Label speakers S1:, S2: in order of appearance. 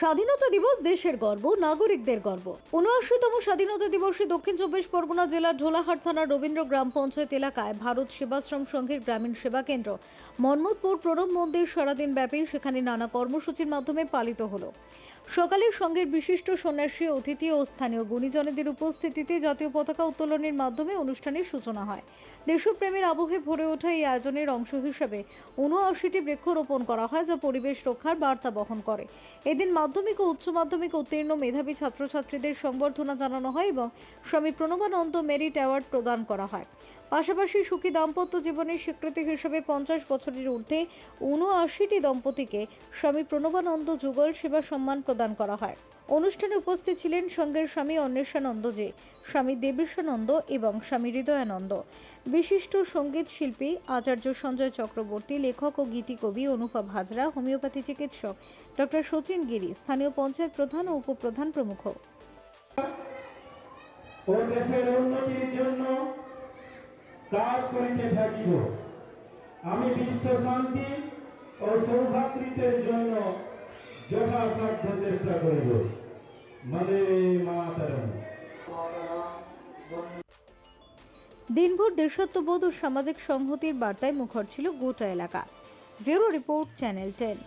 S1: স্বাধীনতা দিবস দেশের গর্ব, নাগরিকদের গর্ব। উনআশিতম স্বাধীনতা দিবসে দক্ষিণ চব্বিশ পরগনা জেলার ঢোলাহাট থানার রবীন্দ্র গ্রাম পঞ্চায়েত এলাকায় ভারত সেবাশ্রম সংঘের গ্রামীণ সেবা কেন্দ্র, মন্মথপুর প্রণব মন্দির সারাদিন ব্যাপী সেখানে নানা কর্মসূচির মাধ্যমে পালিত হলো। সকালে সংঘের বিশিষ্ট সন্ন্যাসী, অতিথি ও স্থানীয় গুণীজনেদের উপস্থিতিতে জাতীয় পতাকা উত্তোলনের মাধ্যমে অনুষ্ঠানের সূচনা হয়। দেশপ্রেমের আবহে ভরে ওঠা এই আয়োজনের অংশ হিসেবে উনআশিটি বৃক্ষরোপণ করা হয় যা পরিবেশ রক্ষার বার্তা বহন করে। এদিন মাধ্যমিক ও উচ্চ মাধ্যমিক উত্তীর্ণ মেধাবী ছাত্রছাত্রীদের সংবর্ধনা জানানো হয় এবং স্বামী প্রণবানন্দ মেরিট অ্যাওয়ার্ড প্রদান করা হয়। পাশাপাশি সুখী দাম্পত্য জীবনের স্বীকৃতি হিসেবে পঞ্চাশ বছরের ঊর্ধ্বে উনআশিটি দম্পতিকে স্বামী প্রণবানন্দ যুগল সেবা সম্মান প্রদান করা হয়। অনুষ্ঠানে উপস্থিত ছিলেন সঙ্গের স্বামী অন্বেষানন্দ যে স্বামী দেবেশানন্দ এবং স্বামী হৃদয়ানন্দ। বিশিষ্ট সংগীত শিল্পী আচার্য সঞ্জয় চক্রবর্তী, লেখক ও গীতিকবি অনুপম হাজরা, হোমিওপ্যাথি চিকিৎসক ডক্টর সচিন গিরি, স্থানীয় পঞ্চায়েত প্রধান ও উপপ্রধান প্রমুখ।
S2: জন্য কাজ করিতে থাকিব। আমি বিশ্ব শান্তি ও সৌভাতৃত্বের জন্য যথাসাধ্য চেষ্টা করিব। মানে মাতারম।
S1: দিনভর দেশত্ববোধ ও সামাজিক সংহতির বার্তায় মুখর ছিল গোটা এলাকা। Bureau report channel ten.